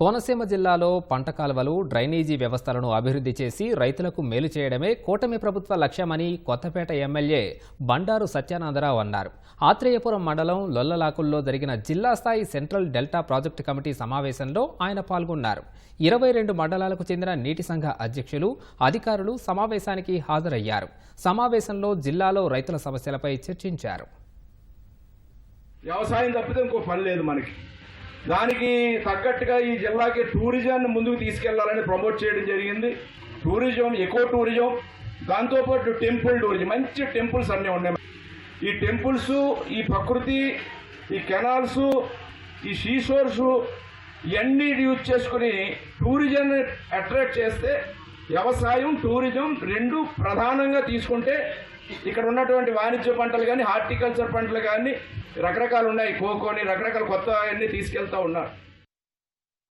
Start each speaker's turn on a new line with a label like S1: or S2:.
S1: కోనసీమ జిల్లాలో పంట కాలువలు డ్రైనేజీ వ్యవస్థలను అభివృద్ధి చేసి రైతులకు మేలు చేయడమే కూటమి ప్రభుత్వ లక్ష్యమని కొత్తపేట ఎమ్మెల్యే బండారు సత్యానందరావు అన్నారు. ఆత్రేయపురం మండలం లొల్లలాకుల్లో జరిగిన జిల్లా స్థాయి సెంట్రల్ డెల్టా ప్రాజెక్టు కమిటీ సమావేశంలో ఆయన పాల్గొన్నారు. ఇరవై రెండు మండలాలకు చెందిన నీటి సంఘ అధ్యక్షులు అధికారులు సమావేశానికి హాజరయ్యారు. సమావేశంలో జిల్లాలో రైతుల సమస్యలపై చర్చించారు.
S2: వ్యవసాయం తప్పితే ఇంకో పని లేదు మనకి. దానికి తగ్గట్టుగా ఈ జిల్లాకి టూరిజాన్ని ముందుకు తీసుకెళ్ళాలని ప్రమోట్ చేయడం జరిగింది. టూరిజం ఎకో టూరిజం దాంతోపాటు టెంపుల్ టూరిజం మంచి టెంపుల్స్ అన్నీ ఉన్నాయి. ఈ టెంపుల్స్ ఈ ప్రకృతి ఈ కెనాల్స్ ఈ షీషోర్స్ ఇవన్నీ యూజ్ చేసుకుని టూరిజాన్ని అట్రాక్ట్ చేస్తే వ్యవసాయం టూరిజం రెండు ప్రధానంగా తీసుకుంటే ఇక్కడ ఉన్నటువంటి వాణిజ్య పంటలు కానీ హార్టికల్చర్ పంటలు కానీ రకరకాలు ఉన్నాయి. కోకోని రకరకాల కొత్త అన్నీ తీసుకెళ్తూ ఉన్నారు.